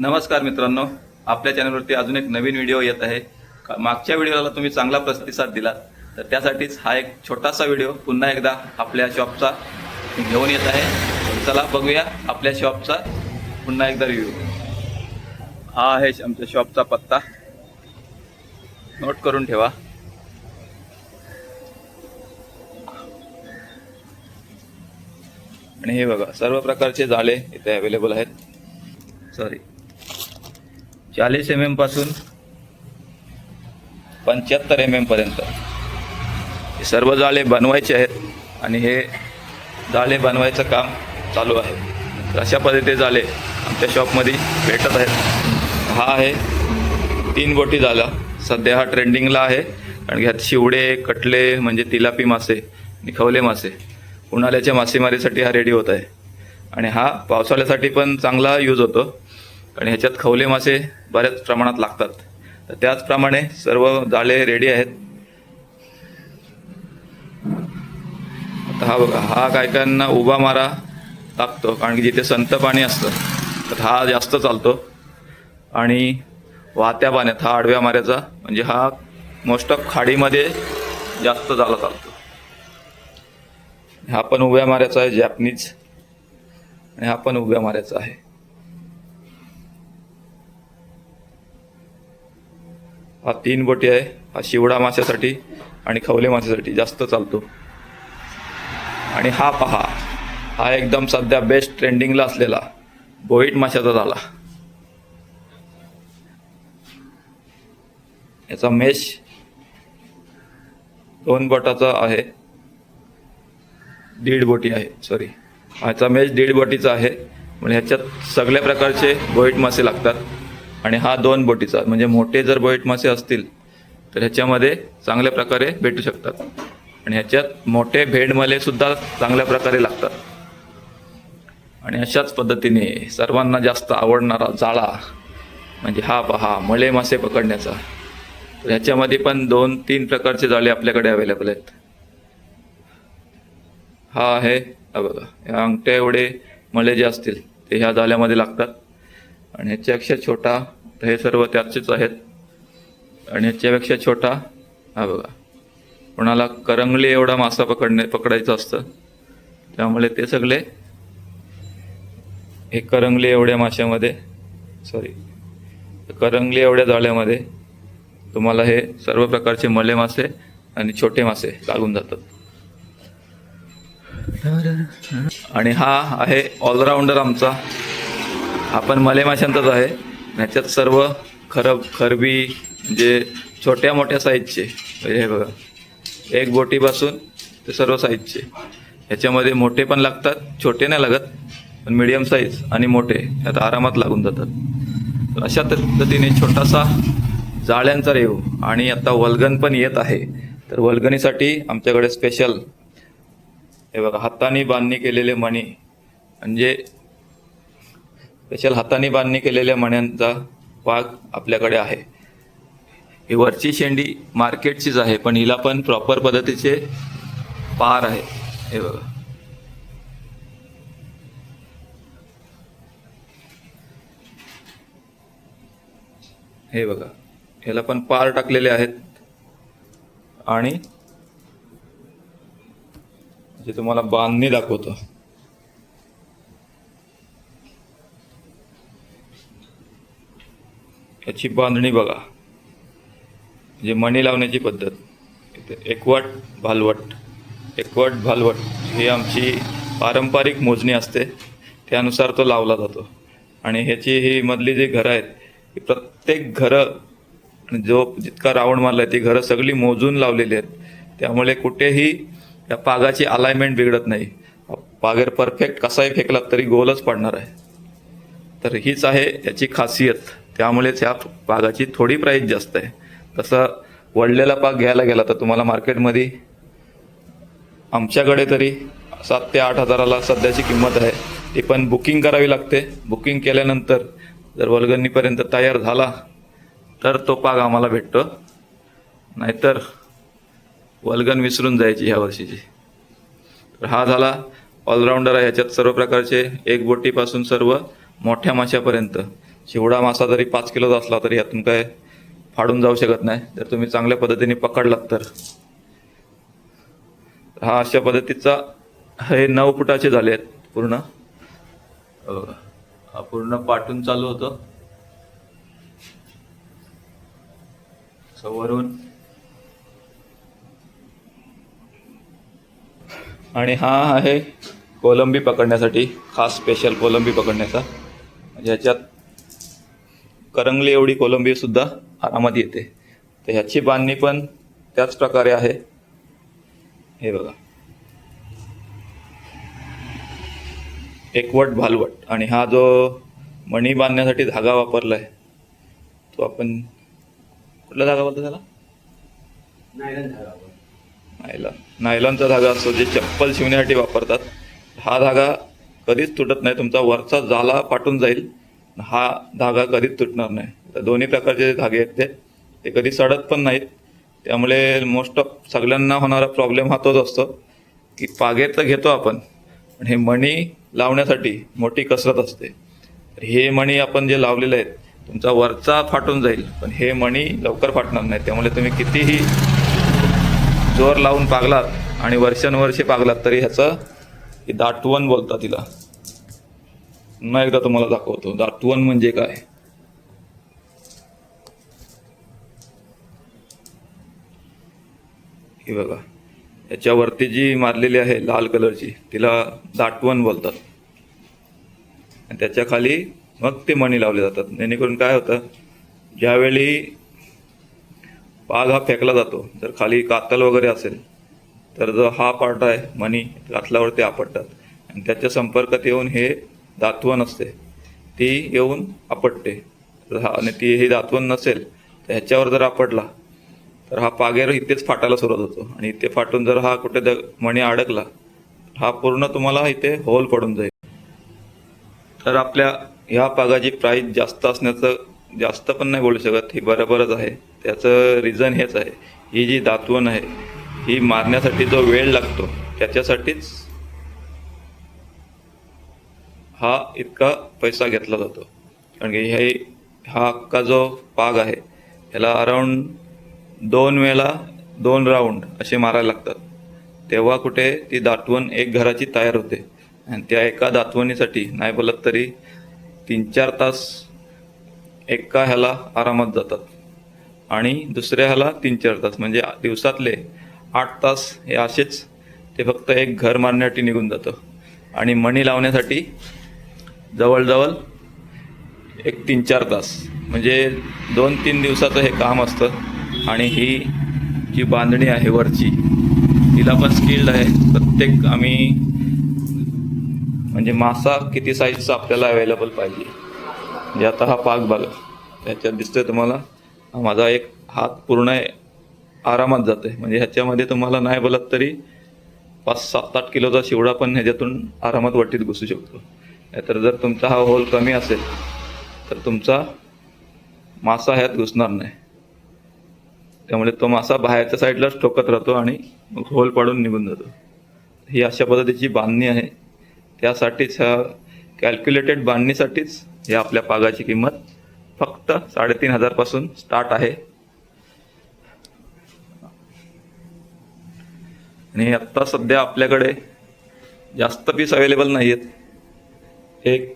नमस्कार मित्रांनो. आपल्या चॅनलवरती अजून एक नवीन व्हिडिओ येत आहे. का- मागच्या व्हिडिओला तुम्ही चांगला प्रतिसाद दिला तर त्यासाठीच हा एक छोटासा व्हिडिओ पुन्हा एकदा आपल्या शॉपचा घेऊन येत आहे. चला बघूया आपल्या शॉपचा पुन्हा एकदा रिव्ह्यू हा आहे आमच्या शॉपचा पत्ता. नोट करून ठेवा. आणि हे बघा सर्व प्रकारचे जाळे इथे अवेलेबल आहेत. सॉरी चाळीस एम एमपासून पंच्याहत्तर एम एम पर्यंत. हे सर्व जाळे बनवायचे आहेत आणि हे जाळे बनवायचं काम चालू आहे. तर अशा पद्धतीचे जाळे आमच्या शॉपमध्ये भेटत आहेत. हा आहे तीन बोटी झाला. सध्या हा ट्रेंडिंगला आहे. कारण ह्यात शिवडे कटले म्हणजे तिलापी मासे निखवले मासे उन्हाळ्याच्या मासेमारीसाठी हा रेडी होत आहे. आणि हा पावसाळ्यासाठी पण चांगला यूज होतो. आणि ह्याच्यात खवले मासे बऱ्याच प्रमाणात लागतात. तर त्याचप्रमाणे सर्व जाळे रेडी आहेत. आता हा बघा हा काय उभा मारा लागतो कारण की जिथे संत पाणी असतं तर हा जास्त चालतो. आणि वाहत्या पाण्यात हा आडव्या माऱ्याचा म्हणजे हा मोस्ट ऑफ खाडीमध्ये जास्त झाला चालतो. हा पण उभ्या माऱ्याचा आहे जॅपनीज आणि हा पण उभ्या माऱ्याचा आहे. हा तीन बोटी आहे. हा शिवडा माशासाठी आणि खवले माशासाठी जास्त चालतो. आणि हा पहा हा एकदम सध्या बेस्ट ट्रेंडिंगला असलेला बोईट माशाचा झाला. याचा मेश दोन बोटाचा आहे. दीड बोटी आहे सॉरी ह्याचा मेश दीड बोटीचा आहे. म्हणजे ह्याच्यात सगळ्या प्रकारचे बोईट मासे लागतात. आणि हा दोन बोटीचा म्हणजे मोठे जर बोईट मासे असतील तर ह्याच्यामध्ये चांगल्या प्रकारे भेटू शकतात. आणि ह्याच्यात मोठे भेडमले सुद्धा चांगल्या प्रकारे लागतात. आणि अशाच पद्धतीने सर्वांना जास्त आवडणारा जाळा म्हणजे हा पहा मळे मासे पकडण्याचा. तर ह्याच्यामध्ये पण दोन तीन प्रकारचे जाळे आपल्याकडे अवेलेबल आहेत. हा आहे बघा या अंगठ्या एवढे मळे जे असतील ते ह्या जाळ्यामध्ये लागतात. आणि ह्याच्यापेक्षा छोटा तर हे सर्व त्याचेच आहेत. आणि ह्याच्यापेक्षा छोटा हा बघा. कोणाला करंगली एवढा मासा पकडणे पकडायचं असतं त्यामुळे ते सगळे हे करंगली एवढ्या माशामध्ये सॉरी करंगली एवढ्या जाळ्यामध्ये तुम्हाला हे सर्व प्रकारचे मले मासे आणि छोटे मासे लागून जातात. आणि हा आहे ऑलराऊंडर आमचा. हा पण आहे. ह्याच्यात सर्व खरब खरबी म्हणजे छोट्या मोठ्या साईजचे हे बघा. एक बोटीपासून ते सर्व साईजचे. ह्याच्यामध्ये मोठे पण लागतात छोटे नाही लागत पण मिडियम साईज आणि मोठे ह्यात आरामात लागून जातात. तर अशा पद्धतीने छोटासा जाळ्यांचा रेव आणि आता वल्गन पण येत आहे. तर वल्गनीसाठी आमच्याकडे स्पेशल हे बघा हाताने बांधणी केलेले मणी. म्हणजे स्पेशल हाताने बांधणी केलेल्या मण्यांचा वाघ आपल्याकडे आहे. ही वरची शेंडी मार्केटचीच आहे पण हिला पण प्रॉपर पद्धतीचे पार आहे. हे बघा. हे बघा. ह्याला पण पार टाकलेले आहेत. आणि जे तुम्हाला बांधणी दाखवतो. याची बांधणी बघा. म्हणजे मणी लावण्याची पद्धत एकवट भालवट एकवट भालवट ही आमची पारंपरिक मोजणी असते. त्यानुसार तो लावला जातो. आणि ह्याची ही मधली जी घरं आहेत ही प्रत्येक घरं आणि जो जितका राऊंड मारला आहे ती घरं सगळी मोजून लावलेली आहेत. त्यामुळे कुठेही या पागाची अलाइनमेंट बिघडत नाही. पागेर परफेक्ट कसाही फेकला तरी गोलच पडणार आहे. तर हीच आहे याची खासियत. त्यामुळेच ह्या पागाची थोडी प्राईस जास्त आहे. तसं वळलेला पाक घ्यायला गेला तर तुम्हाला मार्केटमध्ये आमच्याकडे तरी सात ते आठ हजाराला सध्याची किंमत आहे. ती पण बुकिंग करावी लागते. बुकिंग केल्यानंतर जर वलगणीपर्यंत तयार झाला तर तो पाग आम्हाला भेटतो. नाहीतर वल्गन विसरून जायची ह्या वर्षीची. तर हा झाला ऑलराऊंडर आहे. ह्याच्यात सर्व प्रकारचे एक बोटीपासून सर्व मोठ्या माशापर्यंत. शिवडा मासा जरी पाच किलोचा असला तरी यातून काय फाडून जाऊ शकत नाही. जर तुम्ही चांगल्या पद्धतीने पकडलात तर. हा अशा पद्धतीचा हे नऊ फुटाचे झाले आहेत पूर्ण. हा पूर्ण पाटून चालू होतं. वरून आणि हा आहे कोलंबी पकडण्यासाठी खास स्पेशल कोलंबी पकडण्याचा. म्हणजे ह्याच्यात करंगली एवढी कोलंबी सुद्धा आरामात येते. तर ह्याची बांधणी पण त्याच प्रकारे आहे. हे बघा. एकवट भालवट. आणि हा जो मणी बांधण्यासाठी धागा वापरलाय तो आपण कुठला धागा बोलतो त्याला? नायलॉन नायलॉनचा धागा असतो जे चप्पल शिवण्यासाठी वापरतात. हा धागा कधीच तुटत नाही. तुमचा वरचा जाला पाटून जाईल. हा धागा कधीच तुटणार नाही. तर दोन्ही प्रकारचे जे धागे आहेत ते ते कधी सडत पण नाहीत. त्यामुळे मोस्ट ऑफ सगळ्यांना होणारा प्रॉब्लेम हा तोच असतो की पागे तर घेतो आपण पण हे मणी लावण्यासाठी मोठी कसरत असते. तर हे मणी आपण जे लावलेले आहेत तुमचा वरचा फाटून जाईल पण हे मणी लवकर फाटणार नाही. त्यामुळे तुम्ही कितीही जोर लावून पागलात आणि वर्षानुवर्षे पागलात तरी ह्याचं दाटवण बोलतात तिला. पुन्हा एकदा तुम्हाला दाखवतो. दाटवण म्हणजे काय? हे बघा. याच्यावरती जी मारलेली आहे लाल कलरची तिला दाटवण बोलतात. आणि त्याच्याखाली मग ते मणी लावले जातात. जेणेकरून काय होतं? ज्यावेळी पाग हा फेकला जातो जर खाली कातल वगैरे असेल तर जो हा पार्ट आहे मणी घातल्यावरती आपटतात. आणि त्याच्या संपर्कात येऊन हे दातवण असते ती येऊन आपटते. आणि ती ही दातवण नसेल तर ह्याच्यावर जर आपटला तर हा पागेर इथेच फाटायला सुरुवात होतो. आणि इथे फाटून जर हा कुठे द मणी अडकला हा पूर्ण तुम्हाला इथे होल पडून जाईल. तर आपल्या ह्या पागाची प्राईस जास्त असण्याचं जास्त पण नाही बोलू शकत. ही बरोबरच आहे. त्याचं रिझन हेच आहे. ही जी दातवण आहे ही मारण्यासाठी जो वेळ लागतो त्याच्यासाठीच हा इतका पैसा घेतला जातो. कारण की हे हा अख्खा जो पाग आहे ह्याला अराऊंड दोन वेळा दोन राऊंड असे मारायला लागतात. तेव्हा कुठे ती दातवण एक घराची तयार होते. आणि त्या एका दातवणीसाठी नाही बोलत तरी तीन चार तास एका ह्याला आरामात जातात. आणि दुसऱ्या ह्याला तीन चार तास म्हणजे दिवसातले आठ तास हे असेच ते फक्त एक घर मारण्यासाठी निघून जातं. आणि मणी लावण्यासाठी जवळजवळ एक तीन चार तास. म्हणजे दोन तीन दिवसाचं हे काम असतं आणि ही जी बांधणी आहे वरची तिला पण स्किल्ड आहे. प्रत्येक आम्ही म्हणजे मासा किती साईजचा आपल्याला अवेलेबल पाहिजे. म्हणजे आता हा पाक बघा त्याच्यात दिसतोय तुम्हाला. माझा एक हात पूर्ण आरामात जातोय. म्हणजे ह्याच्यामध्ये तुम्हाला नाही बोलत तरी पाच सात आठ किलोचा शिवडा पण ह्याच्यातून आरामात वटीत घुसू शकतो. तर जर तुमचा हा होल कमी असेल तर तुमचा मासा ह्यात घुसणार नाही. त्यामुळे तो मासा बाहेरच्या साईडलाच ठोकत राहतो आणि मग होल पाडून निघून जातो. ही अशा पद्धतीची बांधणी आहे. त्यासाठीच ह्या कॅल्क्युलेटेड बांधणीसाठीच या आपल्या पागाची किंमत फक्त साडेतीन हजारपासून स्टार्ट आहे. आणि आत्ता सध्या आपल्याकडे जास्त पीस अवेलेबल नाही आहेत एक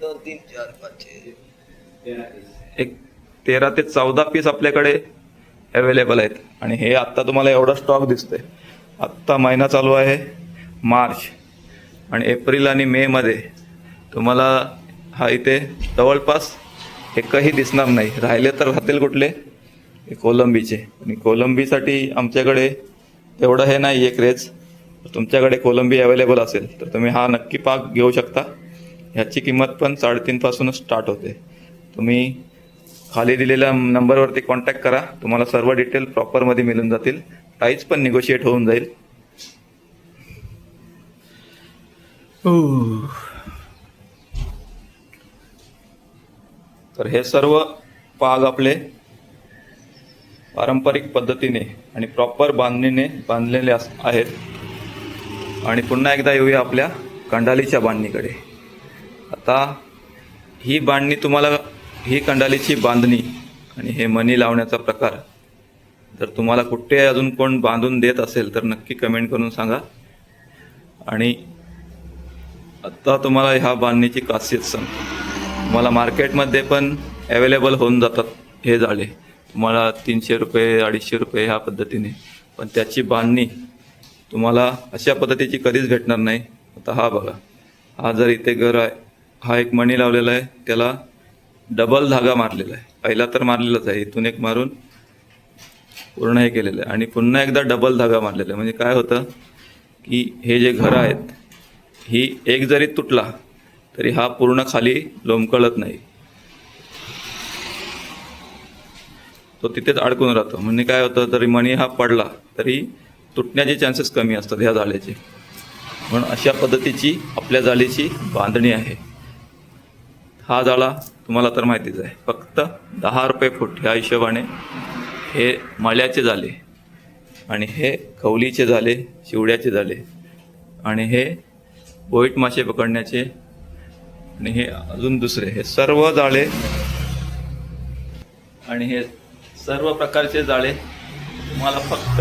दोन तीन चार पाच. एक तेरा ते चौदा पीस आपल्याकडे अवेलेबल आहेत. आणि हे आत्ता तुम्हाला एवढा स्टॉक दिसतोय. आत्ता महिना चालू आहे मार्च. आणि एप्रिल आणि मेमध्ये तुम्हाला हा इथे जवळपास एकही दिसणार नाही. राहिले तर राहतील कुठले? कोलंबीचे. आणि कोलंबीसाठी आमच्याकडे तेवढं हे नाही आहे क्रेज तुमच्याकडे कोलंबी अवेलेबल असेल तर तुम्ही हा नक्की पाक घेऊ शकता. ह्याची किंमत पण साडेतीनपासूनच स्टार्ट होते. तुम्ही खाली दिलेल्या नंबरवरती कॉन्टॅक्ट करा. तुम्हाला सर्व डिटेल प्रॉपरमध्ये मिळून जातील. प्राईस पण निगोशिएट होऊन जाईल. तर हे सर्व पाग आपले पारंपरिक पद्धतीने आणि प्रॉपर बांधणीने बांधलेले आहेत. आणि पुन्हा एकदा येऊया आपल्या कंडालीच्या बांधणीकडे. आता ही बांधणी तुम्हाला ही कंडालीची बांधणी आणि हे मनी लावण्याचा प्रकार जर तुम्हाला कुठे अजून कोण बांधून देत असेल तर नक्की कमेंट करून सांगा. आणि आत्ता तुम्हाला ह्या बांधणीची खासियत सांग तुम्हाला मार्केटमध्ये पण अवेलेबल होऊन जातात हे जाळे तुम्हाला तीनशे रुपये अडीचशे रुपये ह्या पद्धतीने. पण त्याची बांधणी तुम्हाला अशा पद्धतीची कधीच भेटणार नाही. आता हा बघा. हा जर इथे घर आहे हा एक मणी लावलेला आहे त्याला डबल धागा मारलेला आहे. पहिला तर मारलेलाच आहे. इथून एक मारून पूर्ण हे केलेलं आहे. आणि पुन्हा एकदा डबल धागा मारलेला आहे. म्हणजे काय होतं की हे जे घरं आहेत ही एक जरी तुटला तरी हा पूर्ण खाली लोंबकळत नाही. तो तिथेच अडकून राहतो. म्हणजे काय होतं? तरी मणी हा पडला तरी तुटण्याचे चान्सेस कमी असतात ह्या जाळ्याचे म्हणून अशा पद्धतीची आपल्या जाळीची बांधणी आहे. हा जाळा तुम्हाला तर माहितीच आहे. फक्त दहा रुपये फूट ह्या हिशोबाने हे मळ्याचे झाले आणि हे खवलीचे झाले शिवड्याचे झाले आणि हे बोईट मासे पकडण्याचे आणि हे अजून दुसरे हे सर्व जाळे आणि हे सर्व प्रकारचे जाळे तुम्हाला फक्त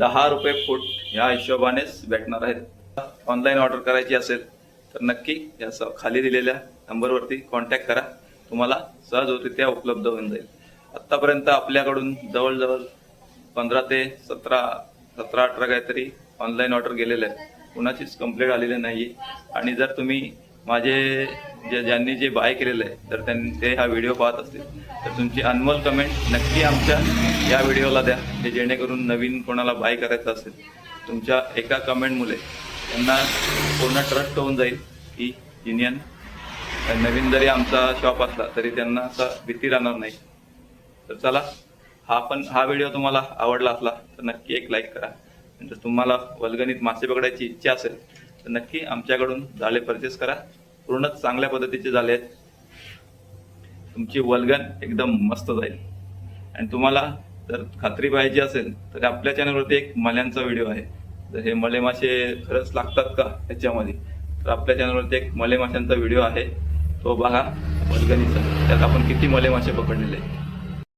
दहा रुपये फूट या हिशोबानेच भेटणार आहेत. ऑनलाईन ऑर्डर करायची असेल तर नक्की या स- खाली दिलेल्या नंबरवरती कॉन्टॅक्ट करा. तुम्हाला सहजरित्या उपलब्ध होऊन जाईल. आत्तापर्यंत आपल्याकडून जवळजवळ पंधरा ते सतरा सतरा अठरा काहीतरी ऑनलाईन ऑर्डर गेलेले आहेत. कुणाचीच कंप्लेंट आलेली नाही आणि जर तुम्ही माझे जे ज्यांनी जे बाय केलेलं आहे तर त्यांनी ते हा व्हिडिओ पाहत असतील. तर तुमची अनमोल कमेंट नक्की आमच्या या व्हिडिओला द्या जे जेणेकरून नवीन कोणाला बाय करायचं असेल. तुमच्या एका कमेंटमुळे त्यांना पूर्ण ट्रस्ट होऊन जाईल की युनियन नवीन जरी आमचा शॉप असला तरी त्यांना असा भीती राहणार नाही. तर चला हा पण हा व्हिडिओ तुम्हाला आवडला असला तर नक्की एक लाईक करा. आणि तुम्हाला वल्गणीत मासे पकडायची इच्छा असेल तर नक्की आमच्याकडून जाळे परचेस करा. पूर्णच चांगल्या पद्धतीचे जाळे आहेत. तुमची वल्गन एकदम मस्त जाईल. आणि तुम्हाला जर खात्री पाहिजे असेल तर आपल्या चॅनलवरती एक मल्यांचा व्हिडिओ आहे. जर हे मले मासे खरंच लागतात का ह्याच्यामध्ये? तर आपल्या चॅनलवरती एक मले माशांचा व्हिडिओ आहे. तो बघा वल्गनीचा. त्यात आपण किती मले मासे पकडलेले